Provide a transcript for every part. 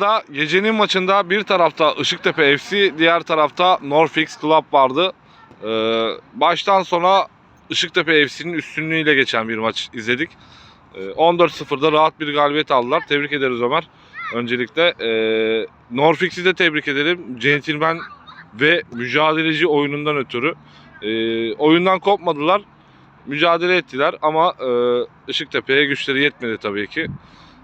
maçta, gecenin maçında bir tarafta Işıktepe FC, diğer tarafta Norfix Club vardı. Ee, baştan sona Işıktepe FC'nin üstünlüğüyle geçen bir maç izledik. Ee, 14-0'da rahat bir galibiyet aldılar. Tebrik ederiz Ömer. Öncelikle ee, Norfix'i de tebrik ederim. Centilmen ve mücadeleci oyunundan ötürü. Ee, oyundan kopmadılar. Mücadele ettiler ama ee, Işıktepe'ye güçleri yetmedi tabii ki.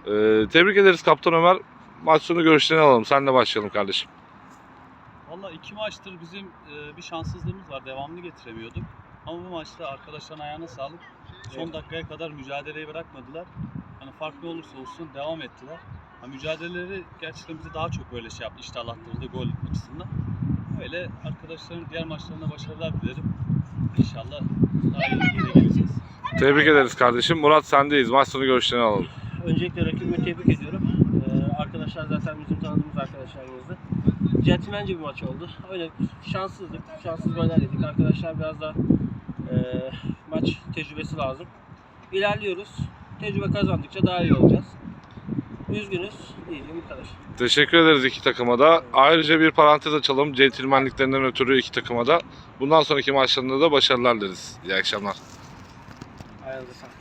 Ee, tebrik ederiz Kaptan Ömer. Maç sonu görüşlerini alalım. Senle başlayalım kardeşim. Valla iki maçtır bizim e, bir şanssızlığımız var. Devamlı getiremiyorduk. Ama bu maçta arkadaşların ayağına sağlık. Son dakikaya kadar mücadeleyi bırakmadılar. Hani farklı olursa olsun devam ettiler. Ha, mücadeleleri gerçekten bizi daha çok böyle şey yaptı, iştahlattırdı gol açısından. Öyle arkadaşların diğer maçlarında başarılar dilerim. İnşallah daha iyi geleceğiz. Tebrik ederiz kardeşim. Murat sendeyiz. Maç sonu görüşlerini alalım. Öncelikle rakibimi tebrik ediyorum. Ee, arkadaşlar zaten bizim tanıdığımız arkadaşlarımızdı. Centilmence bir maç oldu. Öyle şanssızlık, şanssız goller yedik. Arkadaşlar biraz da e, maç tecrübesi lazım. İlerliyoruz. Tecrübe kazandıkça daha iyi olacağız. Üzgünüz. Diyeceğim bu kadar. Teşekkür ederiz iki takıma da. Ayrıca bir parantez açalım. Centilmenliklerinden ötürü iki takıma da. Bundan sonraki maçlarında da başarılar dileriz. İyi akşamlar. Ayağınıza sağlık.